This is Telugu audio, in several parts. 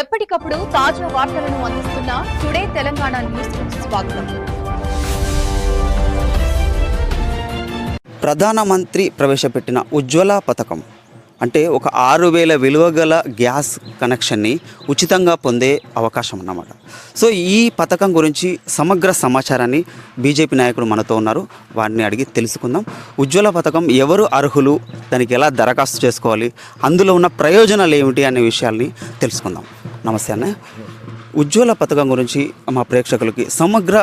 ఎప్పటికప్పుడు తాజా వార్తలను అందిస్తున్న టుడే తెలంగాణ న్యూస్ స్వాగతం. ప్రధానమంత్రి ప్రవేశపెట్టిన ఉజ్వల పథకం. అంటే ఒక ఆరు వేల విలువ గల గ్యాస్ కనెక్షన్ని ఉచితంగా పొందే అవకాశం అన్నమాట. సో ఈ పథకం గురించి సమగ్ర సమాచారాన్ని బీజేపీ నాయకుడు మనతో ఉన్నారు. వారిని అడిగి తెలుసుకుందాం. ఉజ్వల పథకం ఎవరు అర్హులు? దానికి ఎలా దరఖాస్తు చేసుకోవాలి? అందులో ఉన్న ప్రయోజనాలు ఏమిటి అనే విషయాల్ని తెలుసుకుందాం. నమస్తే అన్న. ఉజ్వల పథకం గురించి మా ప్రేక్షకులకి సమగ్ర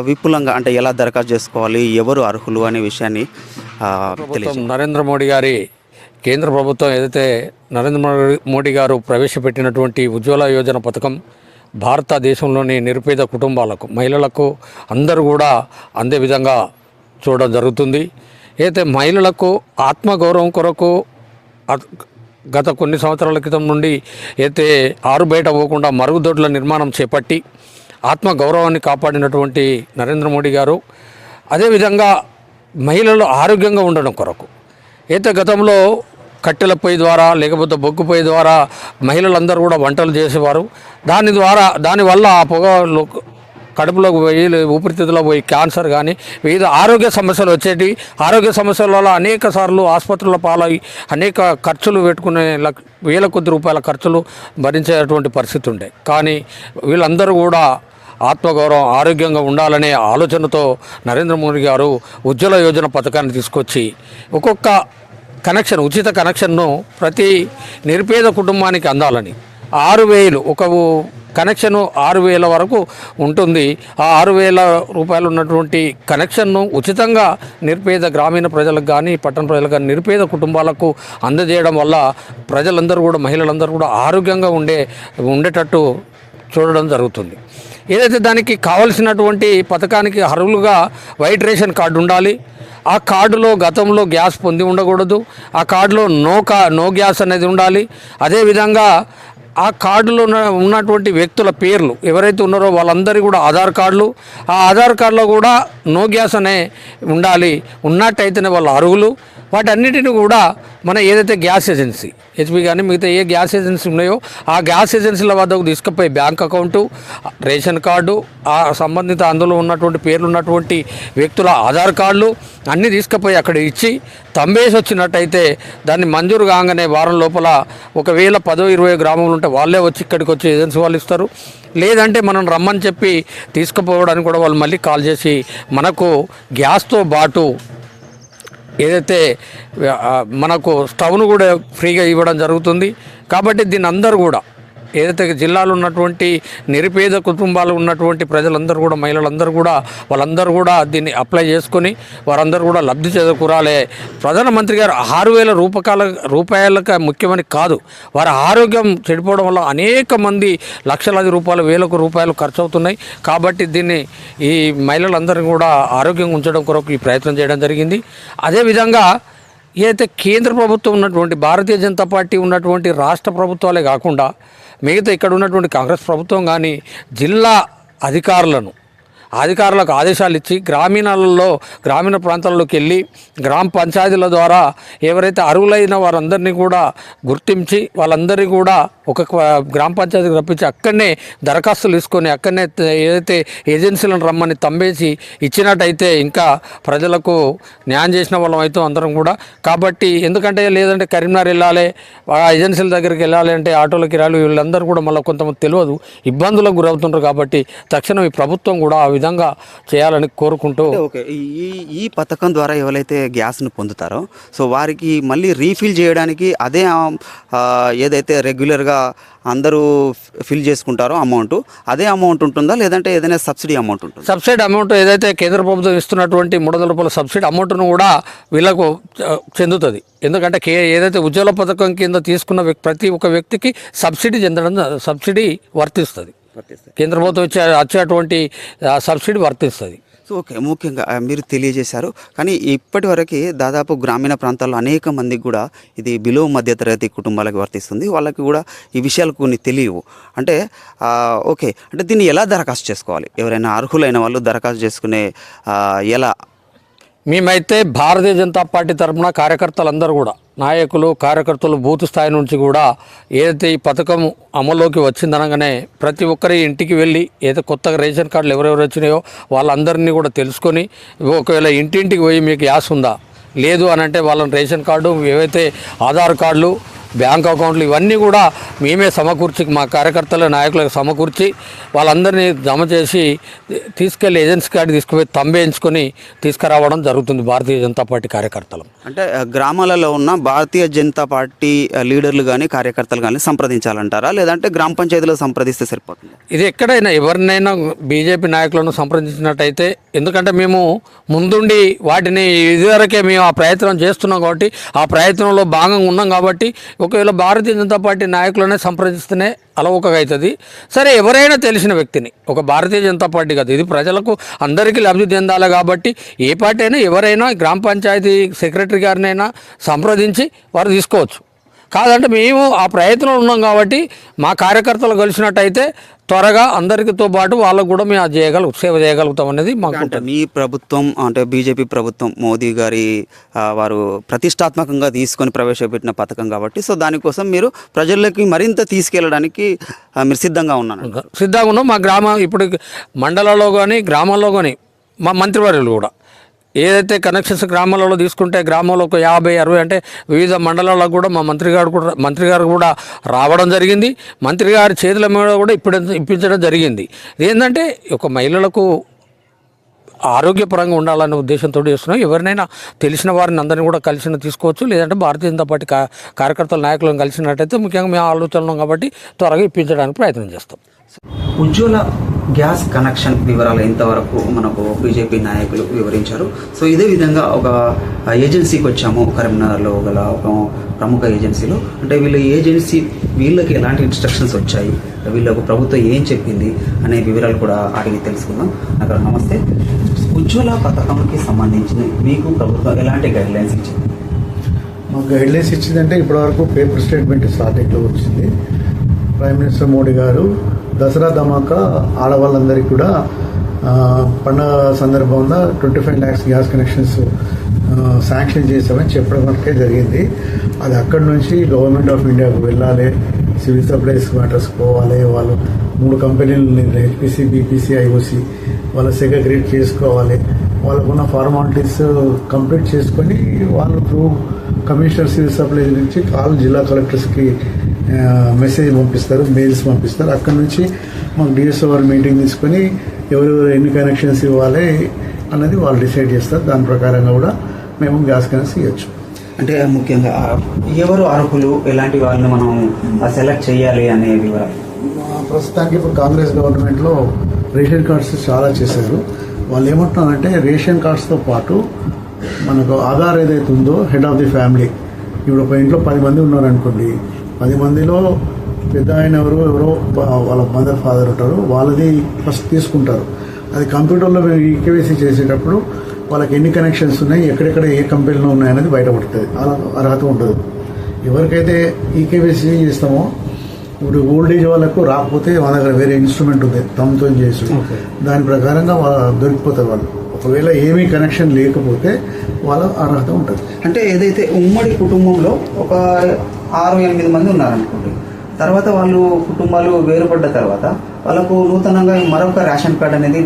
విపులంగా అంటే ఎలా దరఖాస్తు చేసుకోవాలి ఎవరు అర్హులు అనే విషయాన్ని నరేంద్ర మోడీ గారి కేంద్ర ప్రభుత్వం ఏదైతే నరేంద్ర మోడీ- మోడీ గారు ప్రవేశపెట్టినటువంటి ఉజ్వల యోజన పథకం భారతదేశంలోని నిరుపేద కుటుంబాలకు మహిళలకు అందరూ కూడా అందే విధంగా చూడడం జరుగుతుంది. అయితే మహిళలకు ఆత్మగౌరవం కొరకు గత కొన్ని సంవత్సరాల క్రితం నుండి అయితే ఆరు బయట పోకుండా మరుగుదొడ్ల నిర్మాణం చేపట్టి ఆత్మ గౌరవాన్ని కాపాడినటువంటి నరేంద్ర మోడీ గారు అదేవిధంగా మహిళలు ఆరోగ్యంగా ఉండడం కొరకు. అయితే గతంలో కట్టెల పొయ్యి ద్వారా లేకపోతే బొగ్గు పొయ్యి ద్వారా మహిళలందరూ కూడా వంటలు చేసేవారు. దాని ద్వారా దానివల్ల ఆ పొగ కడుపులోకి పోయి ఊపిరితిత్తులో పోయి క్యాన్సర్ కానీ వివిధ ఆరోగ్య సమస్యలు వచ్చేటివి ఆరోగ్య సమస్యల వల్ల అనేక సార్లు ఆసుపత్రుల పాలై అనేక ఖర్చులు పెట్టుకునే లక్- వేల కొద్ది రూపాయల ఖర్చులు భరించేటువంటి పరిస్థితి ఉండే. కానీ వీళ్ళందరూ కూడా ఆత్మగౌరవం ఆరోగ్యంగా ఉండాలనే ఆలోచనతో నరేంద్ర మోడీ గారు ఉజ్వల యోజన పథకాన్ని తీసుకొచ్చి ఒక్కొక్క కనెక్షన్ ఉచిత కనెక్షన్ను ప్రతి నిరుపేద కుటుంబానికి అందాలని. ఆరు వేలు ఒక కనెక్షన్ ఆరు వేల వరకు ఉంటుంది. ఆ ఆరు వేల రూపాయలు ఉన్నటువంటి కనెక్షన్ను ఉచితంగా నిరుపేద గ్రామీణ ప్రజలకు కానీ పట్టణ ప్రజలకు కానీ నిరుపేద కుటుంబాలకు అందజేయడం వల్ల ప్రజలందరూ కూడా మహిళలందరూ కూడా ఆరోగ్యంగా ఉండే ఉండేటట్టు చూడడం జరుగుతుంది. ఏదైతే దానికి కావలసినటువంటి పథకానికి అర్హులుగా వైట్ రేషన్ కార్డు ఉండాలి ఆ కార్డులో గతంలో గ్యాస్ పొంది ఉండకూడదు ఆ కార్డులో నో కా నో గ్యాస్ అనేది ఉండాలి అదేవిధంగా ఆ కార్డులో ఉన్న- ఉన్నటువంటి వ్యక్తుల పేర్లు ఎవరైతే ఉన్నారో వాళ్ళందరి కూడా ఆధార్ కార్డులు. ఆ ఆధార్ కార్డులో కూడా నో గ్యాస్ అనే ఉండాలి. ఉన్నట్టయితేనే వాళ్ళు అర్హులు. వాటన్నిటిని కూడా మన ఏదైతే గ్యాస్ ఏజెన్సీ హెచ్పి కానీ మిగతా ఏ గ్యాస్ ఏజెన్సీ ఉన్నాయో ఆ గ్యాస్ ఏజెన్సీల వద్దకు తీసుకుపోయి బ్యాంక్ అకౌంటు రేషన్ కార్డు ఆ సంబంధిత అందులో ఉన్నటువంటి పేర్లు ఉన్నటువంటి వ్యక్తుల ఆధార్ కార్డులు అన్నీ తీసుకుపోయి అక్కడ ఇచ్చి తంబేసి వచ్చినట్టయితే దాన్ని మంజూరు కాగానే వారం లోపల ఒకవేళ పదో ఇరవై గ్రామంలో ఉంటే వాళ్ళే వచ్చి ఇక్కడికి వచ్చి ఏజెన్సీ వాళ్ళు ఇస్తారు. లేదంటే మనం రమ్మని చెప్పి తీసుకుపోవడానికి కూడా వాళ్ళు మళ్ళీ కాల్ చేసి మనకు గ్యాస్తో పాటు ఏదైతే మనకు స్టవ్ను కూడా ఫ్రీగా ఇవ్వడం జరుగుతుంది. కాబట్టి దీని అందరూ కూడా ఏదైతే జిల్లాలో ఉన్నటువంటి నిరుపేద కుటుంబాలు ఉన్నటువంటి ప్రజలందరూ కూడా మహిళలందరూ కూడా వాళ్ళందరూ కూడా దీన్ని అప్లై చేసుకొని వారందరూ కూడా లబ్ధి చేకూరాలే. ప్రధానమంత్రి గారు ఆరు వేల రూపకాల రూపాయలకు ముఖ్యమని కాదు వారి ఆరోగ్యం చెడిపోవడం వల్ల అనేక మంది లక్షలాది రూపాయలు వేలకు రూపాయలు ఖర్చు అవుతున్నాయి కాబట్టి దీన్ని ఈ మహిళలందరినీ కూడా ఆరోగ్యంగా ఉంచడం కొరకు ఈ ప్రయత్నం చేయడం జరిగింది. అదేవిధంగా ఏదైతే కేంద్ర ప్రభుత్వం ఉన్నటువంటి భారతీయ జనతా పార్టీ ఉన్నటువంటి రాష్ట్ర ప్రభుత్వాలే కాకుండా మిగతా ఇక్కడ ఉన్నటువంటి కాంగ్రెస్ ప్రభుత్వం కానీ జిల్లా అధికారులను అధికారులకు ఆదేశాలు ఇచ్చి గ్రామీణాలలో గ్రామీణ ప్రాంతాల్లోకి వెళ్ళి గ్రామ పంచాయతీల ద్వారా ఎవరైతే అర్హులైన వారందరినీ కూడా గుర్తించి వాళ్ళందరినీ కూడా ఒక గ్రామ పంచాయతీకి రప్పించి అక్కడనే దరఖాస్తులు తీసుకొని అక్కడనే ఏదైతే ఏజెన్సీలను రమ్మని తమ్మేసి ఇచ్చినట్టయితే ఇంకా ప్రజలకు న్యాయం చేసిన వాళ్ళం అవుతాం అందరం కూడా. కాబట్టి ఎందుకంటే లేదంటే కరీంనగర్ వెళ్ళాలి ఆ ఏజెన్సీల దగ్గరికి వెళ్ళాలి అంటే ఆటోలకి వెళ్ళాలి వీళ్ళందరూ కూడా మళ్ళీ కొంతమంది తెలియదు. ఇబ్బందులకు గురవుతుంటారు కాబట్టి తక్షణం ఈ ప్రభుత్వం కూడా ఆ విధంగా చేయాలని కోరుకుంటూ ఓకే ఈ ఈ పథకం ద్వారా ఎవరైతే గ్యాస్ను పొందుతారో సో వారికి మళ్ళీ రీఫిల్ చేయడానికి అదే ఏదైతే రెగ్యులర్గా అందరూ ఫిల్ చేసుకుంటారో అమౌంట్. అదే అమౌంట్ ఉంటుందా? లేదంటే ఏదైనా సబ్సిడీ అమౌంట్ ఉంటుందా? సబ్సిడీ అమౌంట్ ఏదైతే కేంద్ర ప్రభుత్వం ఇస్తున్నటువంటి మూడు వందల రూపాయల సబ్సిడీ అమౌంట్ను కూడా వీళ్ళకు చెందుతుంది. ఎందుకంటే కే ఏదైతే ఉజ్వల పథకం కింద తీసుకున్న ప్రతి ఒక్క వ్యక్తికి సబ్సిడీ చెందడం సబ్సిడీ వర్తిస్తుంది. కేంద్ర ప్రభుత్వం ఇచ్చే వచ్చేటువంటి సబ్సిడీ వర్తిస్తుంది. సో ఓకే ముఖ్యంగా మీరు తెలియజేశారు. కానీ ఇప్పటి వరకు దాదాపు గ్రామీణ ప్రాంతాల్లో అనేక మందికి కూడా ఇది బిలో మధ్యతరగతి కుటుంబాలకు వర్తిస్తుంది. వాళ్ళకి కూడా ఈ విషయాలు కొన్ని తెలియవు. అంటే ఓకే అంటే దీన్ని ఎలా దరఖాస్తు చేసుకోవాలి? ఎవరైనా అర్హులైన వాళ్ళు దరఖాస్తు చేసుకునే ఎలా? మేమైతే భారతీయ జనతా పార్టీ తరఫున కార్యకర్తలందరూ కూడా నాయకులు కార్యకర్తలు బూత్ స్థాయి నుంచి కూడా ఏదైతే ఈ పథకం అమల్లోకి వచ్చిందనగానే ప్రతి ఒక్కరి ఇంటికి వెళ్ళి ఏదో కొత్తగా రేషన్ కార్డులు ఎవరెవరు వచ్చినాయో వాళ్ళందరినీ కూడా తెలుసుకొని ఒకవేళ ఇంటింటికి పోయి మీకు యాస్ ఉందా లేదు అని అంటే వాళ్ళని రేషన్ కార్డు ఏవైతే ఆధార్ కార్డులు బ్యాంక్ అకౌంట్లు ఇవన్నీ కూడా మేమే సమకూర్చి మా కార్యకర్తల నాయకులకు సమకూర్చి వాళ్ళందరినీ జమ చేసి తీసుకెళ్ళి ఏజెన్సీ కార్డు తీసుకుపోయి తంబేయించుకొని తీసుకురావడం జరుగుతుంది భారతీయ జనతా పార్టీ కార్యకర్తలు. అంటే గ్రామాలలో ఉన్న భారతీయ జనతా పార్టీ లీడర్లు కానీ కార్యకర్తలు కానీ సంప్రదించాలంటారా? లేదంటే గ్రామ పంచాయతీలో సంప్రదిస్తే సరిపోతుంది? ఇది ఎక్కడైనా ఎవరినైనా బీజేపీ నాయకులను సంప్రదించినట్టయితే ఎందుకంటే మేము ముందుండి వాటిని ఇదివరకే మేము ఆ ప్రయత్నం చేస్తున్నాం కాబట్టి ఆ ప్రయత్నంలో భాగంగా ఉన్నాం కాబట్టి ఒకవేళ భారతీయ జనతా పార్టీ నాయకులనే సంప్రదిస్తేనే అలవకగా అవుతుంది సరే ఎవరైనా తెలిసిన వ్యక్తిని ఒక భారతీయ జనతా పార్టీ కాదు ఇది ప్రజలకు అందరికీ లబ్ధి చెందాలి కాబట్టి ఏ పార్టీ అయినా ఎవరైనా గ్రామ పంచాయతీ సెక్రటరీ గారినైనా సంప్రదించి వారు తీసుకోవచ్చు. కాదంటే మేము ఆ ప్రయత్నంలో ఉన్నాం కాబట్టి మా కార్యకర్తలు కలిసినట్టయితే త్వరగా అందరితో పాటు వాళ్ళకు కూడా మేము చేయగలుగు సేవ చేయగలుగుతాం అనేది మాకు అంటే మీ ప్రభుత్వం అంటే బీజేపీ ప్రభుత్వం మోదీ గారి వారు ప్రతిష్టాత్మకంగా తీసుకొని ప్రవేశపెట్టిన పథకం కాబట్టి సో దానికోసం మీరు ప్రజల్లోకి మరింత తీసుకెళ్ళడానికి మీరు సిద్ధంగా ఉన్నాను సిద్ధంగా ఉన్నాం. మా గ్రామ ఇప్పుడు మండలాల్లో కానీ గ్రామాల్లో కానీ మా మంత్రివర్యులు కూడా. ఏదైతే కనెక్షన్స్ గ్రామాలలో తీసుకుంటే గ్రామంలో ఒక యాభై అరవై అంటే వివిధ మండలాల్లో కూడా మా మంత్రి గారు కూడా మంత్రి గారు కూడా రావడం జరిగింది. మంత్రి గారి చేతుల మీద కూడా ఇప్పుడు ఇప్పించడం జరిగింది. ఏంటంటే ఒక మహిళలకు ఆరోగ్యపరంగా ఉండాలనే ఉద్దేశంతో చేస్తున్నాం. ఎవరినైనా తెలిసిన వారిని అందరినీ కూడా కలిసిన తీసుకోవచ్చు. లేదంటే భారతీయ జనతా పార్టీ కార్యకర్తల నాయకులను కలిసినట్టయితే ముఖ్యంగా మేము ఆలోచనలు కాబట్టి త్వరగా ఇప్పించడానికి ప్రయత్నం చేస్తాం. ఉజ్వల గ్యాస్ కనెక్షన్ వివరాలు ఎంతవరకు మనకు బీజేపీ నాయకులు వివరించారు. సో ఇదే విధంగా ఒక ఏజెన్సీకి వచ్చాము. కరీంనగర్లో గల ఒక ప్రముఖ ఏజెన్సీలో. అంటే వీళ్ళ ఏజెన్సీ వీళ్ళకి ఎలాంటి ఇన్స్ట్రక్షన్స్ వచ్చాయి? వీళ్ళకు ప్రభుత్వం ఏం చెప్పింది? అనే వివరాలు కూడా అడిగి తెలుసుకుందాం. అక్కడ నమస్తే. ఉజ్వల పథకంకి సంబంధించి మీకు ప్రభుత్వం ఎలాంటి గైడ్లైన్స్ ఇచ్చింది? మాకు గైడ్లైన్స్ ఇచ్చిందంటే ఇప్పటివరకు పేపర్ స్టేట్మెంట్ స్టార్టింగ్లో వచ్చింది? ప్రైమ్ మినిస్టర్ మోడీ గారు దసరా ధమాకా ఆడవాళ్ళందరికీ కూడా పండుగ పండగ సందర్భంగా twenty five lakhs gas connections sanction చేశామని చెప్పడం వరకే జరిగింది. అది అక్కడి నుంచి గవర్నమెంట్ ఆఫ్ ఇండియాకు వెళ్ళాలి సివిల్ సప్లైస్ మ్యాటర్స్ పోవాలి వాళ్ళు మూడు కంపెనీలు హెచ్పిసి బీపీసీ ఐఓసి వాళ్ళ సెక్రటరేట్ చేసుకోవాలి. వాళ్ళకున్న ఫార్మాలిటీస్ కంప్లీట్ చేసుకొని వాళ్ళు త్రూ కమిషనర్ సివిల్ సప్లై నుంచి కాల్ జిల్లా కలెక్టర్స్కి మెసేజ్ పంపిస్తారు మెయిల్స్ పంపిస్తారు. అక్కడ నుంచి మాకు డిఎస్ఓ వారు మీటింగ్ తీసుకొని ఎవరెవరు ఎన్ని కనెక్షన్స్ ఇవ్వాలి అన్నది వాళ్ళు డిసైడ్ చేస్తారు. దాని ప్రకారంగా కూడా మేము గ్యాస్ కనెక్షన్ ఇవ్వచ్చు అంటే ముఖ్యంగా ఎవరు అర్హులు? ఎలాంటి వాళ్ళని మనం సెలెక్ట్ చేయాలి అనే వివరాలు మా ప్రస్తుతానికి ఇప్పుడు కాంగ్రెస్ గవర్నమెంట్లో రేషన్ కార్డ్స్ చాలా చేశారు. వాళ్ళు ఏమంటున్నారంటే రేషన్ కార్డ్స్తో పాటు మనకు ఆధార్ ఏదైతే ఉందో హెడ్ ఆఫ్ ది ఫ్యామిలీ ఇప్పుడు ఒక ఇంట్లో పది మంది ఉన్నారనుకోండి పది మందిలో పెద్ద ఆయన ఎవరు ఎవరో వాళ్ళ మదర్ ఫాదర్ ఉంటారు వాళ్ళది ఫస్ట్ తీసుకుంటారు. అది కంప్యూటర్లో ఈకేవైసీ చేసేటప్పుడు వాళ్ళకి ఎన్ని కనెక్షన్స్ ఉన్నాయి ఎక్కడెక్కడ ఏ కంపెనీలో ఉన్నాయనేది బయటపడుతుంది. అలా అర్హత ఉంటుంది ఎవరికైతే ఈకేవైసీ చేస్తామో ఇప్పుడు ఓల్డ్ ఏజ్ వాళ్ళకు రాకపోతే వాళ్ళ దగ్గర వేరే ఇన్స్ట్రుమెంట్ ఉంది తమతో చేసి. దాని ప్రకారంగా వాళ్ళ దొరికిపోతారు వాళ్ళు. ఒకవేళ ఏమీ కనెక్షన్ లేకపోతే వాళ్ళ అర్హత ఉంటుంది. అంటే ఏదైతే ఉమ్మడి కుటుంబంలో ఒక ఆరు ఎనిమిది మంది ఉన్నారనుకోండి తర్వాత వాళ్ళు కుటుంబాలు వేరుపడ్డ తర్వాత వాళ్ళకు నూతనంగా మరొక రేషన్ కార్డ్ అనేది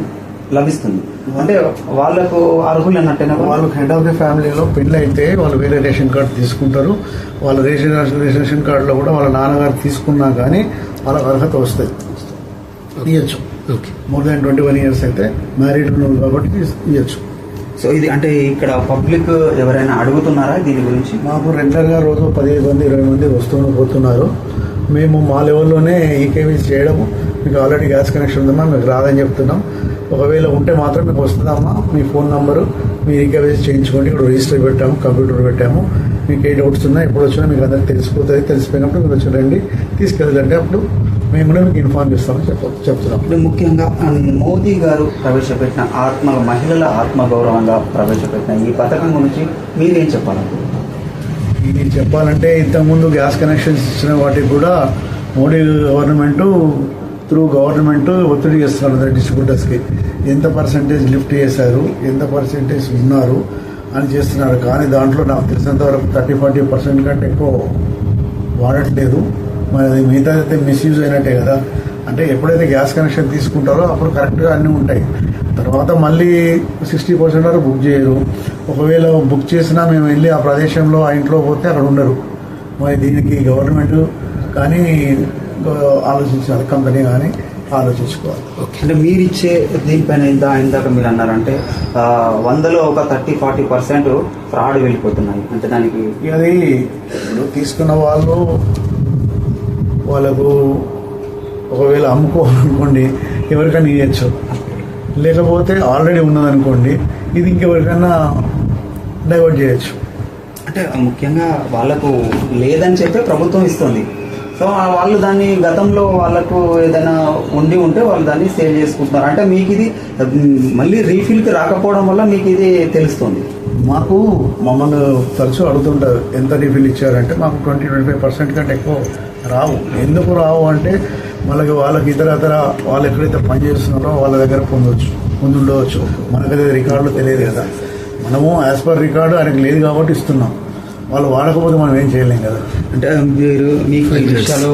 లభిస్తుంది. అంటే వాళ్ళకు అర్హులు అన్నట్టేనా? వాళ్ళు హెడ్ ఆఫ్ ది ఫ్యామిలీలో పెళ్ళి అయితే వాళ్ళు వేరే రేషన్ కార్డు తీసుకుంటారు. వాళ్ళ రేషన్ రేషన్ కార్డులో కూడా వాళ్ళ నాన్నగారు తీసుకున్నా కానీ వాళ్ళకి అర్హత వస్తుంది ఇవ్వచ్చు more than twenty one years అయితే మ్యారీడ్ ఉన్నారు కాబట్టి ఇవ్వచ్చు సో ఇది అంటే ఇక్కడ పబ్లిక్ ఎవరైనా అడుగుతున్నారా దీని గురించి? మాకు రెగ్యులర్గా రోజు పదిహేను మంది ఇరవై మంది వస్తూ పోతున్నారు. మేము మా లెవెల్లోనే ఈకేవీ చేయడము. మీకు ఆల్రెడీ గ్యాస్ కనెక్షన్ ఉందమ్మా మీకు రాదని చెప్తున్నాం. ఒకవేళ ఉంటే మాత్రం మీకు వస్తుందమ్మా. మీ ఫోన్ నంబరు మీ ఈకేవీ చేయించుకోండి. ఇక్కడ రిజిస్టర్ పెట్టాము కంప్యూటర్ పెట్టాము. మీకు ఏ డౌట్స్ ఉన్నా ఎప్పుడు వచ్చినా మీకు అందరికి తెలిసిపోతుంది. తెలిసిపోయినప్పుడు మీరు వచ్చి రండి. తీసుకెళ్ళండి అప్పుడు. మేము కూడా మీకు ఇన్ఫార్మ్ చేస్తామని చెప్ప చెప్తున్నాం. ఇప్పుడు ముఖ్యంగా మోదీ గారు ప్రవేశపెట్టిన ఆత్మ మహిళల ఆత్మగౌరవంగా ప్రవేశపెట్టిన ఈ పథకం గురించి మీరేం చెప్పాలనుకుంటున్నారు? ఇది చెప్పాలంటే ఇంతకుముందు గ్యాస్ కనెక్షన్స్ ఇచ్చిన వాటికి కూడా మోడీ గవర్నమెంట్ త్రూ గవర్నమెంట్ ఒత్తిడి చేస్తున్నారు. డిస్ట్రిబ్యూటర్స్కి ఎంత పర్సంటేజ్ లిఫ్ట్ చేశారు? ఎంత పర్సంటేజ్ ఉన్నారు? అని చేస్తున్నారు. కానీ దాంట్లో నాకు తెలిసినంత వరకు థర్టీ ఫార్టీ పర్సెంట్ కంటే ఎక్కువ వాడట్లేదు మరి అది మిగతా అయితే మిస్యూజ్ అయినట్టే కదా. అంటే ఎప్పుడైతే గ్యాస్ కనెక్షన్ తీసుకుంటారో అప్పుడు కరెక్ట్గా అన్నీ ఉంటాయి. తర్వాత మళ్ళీ సిక్స్టీ పర్సెంట్ వరకు బుక్ చేయరు. ఒకవేళ బుక్ చేసినా మేము వెళ్ళి ఆ ప్రదేశంలో ఆ ఇంట్లో పోతే అక్కడ ఉండరు. మరి దీనికి గవర్నమెంట్ కానీ ఆలోచించాలి. కంపెనీ కానీ ఆలోచించుకోవాలి. అంటే మీరు ఇచ్చే దీనిపైన ఇంత ఇందాక మీరు అన్నారంటే వందలో ఒక థర్టీ ఫార్టీ పర్సెంట్ ఫ్రాడ్ వెళ్ళిపోతున్నాయి. అంటే దానికి అది ఇప్పుడు తీసుకున్న వాళ్ళు వాళ్ళకు ఒకవేళ అమ్ముకోవాలనుకోండి ఎవరికైనా ఇవ్వచ్చు లేకపోతే ఆల్రెడీ ఉన్నదనుకోండి ఇది ఇంకెవరికైనా డైవర్ట్ చేయొచ్చు. అంటే ముఖ్యంగా వాళ్ళకు లేదని చెప్పే ప్రభుత్వం ఇస్తుంది. సో వాళ్ళు దాన్ని గతంలో వాళ్ళకు ఏదైనా ఉండి ఉంటే వాళ్ళు దాన్ని సేల్ చేసుకుంటున్నారు. అంటే మీకు ఇది మళ్ళీ రీఫిల్కి రాకపోవడం వల్ల మీకు ఇది తెలుస్తుంది. మాకు మమ్మల్ని తరచూ అడుగుతుంటారు ఎంత రీఫిల్ ఇచ్చారంటే మాకు ట్వంటీ ట్వంటీ ఫైవ్ పర్సెంట్ కంటే ఎక్కువ రావు. ఎందుకు రావు అంటే వాళ్ళకి వాళ్ళకి ఇతర ఇతర వాళ్ళు ఎక్కడైతే పని చేస్తున్నారో వాళ్ళ దగ్గర పొందవచ్చు పొందుండవచ్చు. మనకైతే రికార్డులో తెలియదు కదా. మనము యాజ్ పర్ రికార్డు ఆయనకు లేదు కాబట్టి ఇస్తున్నాం. వాళ్ళు వాడకపోతే మనం ఏం చేయలేం కదా. అంటే మీరు మీకు ఈ విషయాలు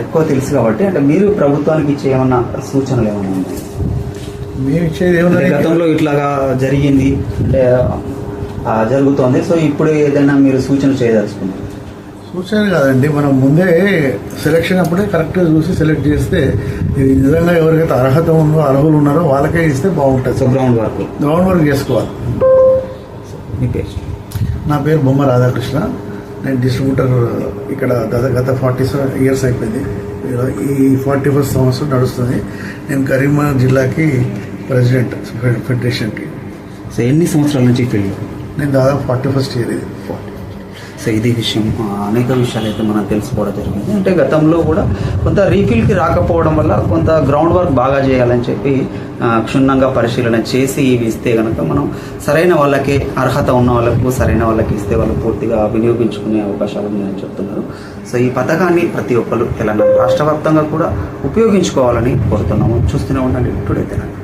ఎక్కువ తెలుసు కాబట్టి అంటే మీరు ప్రభుత్వానికి ఇచ్చే ఏమన్నా సూచనలు ఏమైనా ఉన్నాయి? మేము ఇచ్చేది ఏమన్నా గతంలో ఇట్లాగా జరిగింది అంటే జరుగుతోంది. సో ఇప్పుడు ఏదైనా మీరు సూచన చేయదలుచుకున్నారు సూచన కాదండి మనం ముందే సెలెక్షన్ అప్పుడే కరెక్ట్గా చూసి సెలెక్ట్ చేస్తే ఇది నిజంగా ఎవరికైతే అర్హత ఉందో అర్హులు ఉన్నారో వాళ్ళకే ఇస్తే బాగుంటుంది. So ground work ground work చేసుకోవాలి. నా పేరు బొమ్మ రాధాకృష్ణ. నేను డిస్ట్రిబ్యూటర్ ఇక్కడ గత గత ఫార్టీ ఇయర్స్ అయిపోయింది. ఈ ఫార్టీ ఫస్ట్ సంవత్సరం నడుస్తుంది. నేను కరీంనగర్ జిల్లాకి ప్రెసిడెంట్ ఫెడరేషన్కి సో ఎన్ని సంవత్సరాల నుంచి ఫీల్డ్ నేను దాదాపు ఫార్టీ ఫస్ట్ ఇయర్ ఇది సో ఇది విషయం. అనేక విషయాలు అయితే మనం తెలుసుకోవడం జరిగింది. అంటే గతంలో కూడా కొంత రీఫిల్కి రాకపోవడం వల్ల కొంత గ్రౌండ్ వర్క్ బాగా చేయాలని చెప్పి క్షుణ్ణంగా పరిశీలన చేసి ఇవి ఇస్తే కనుక మనం సరైన వాళ్ళకి అర్హత ఉన్న వాళ్ళకు సరైన వాళ్ళకి ఇస్తే వాళ్ళు పూర్తిగా వినియోగించుకునే అవకాశాలు ఉన్నాయని చెప్తున్నారు. సో ఈ పథకాన్ని ప్రతి ఒక్కరు తెలంగాణ రాష్ట్ర వ్యాప్తంగా కూడా ఉపయోగించుకోవాలని కోరుతున్నాము. చూస్తూనే ఉండండి. టుడే తెలంగాణ.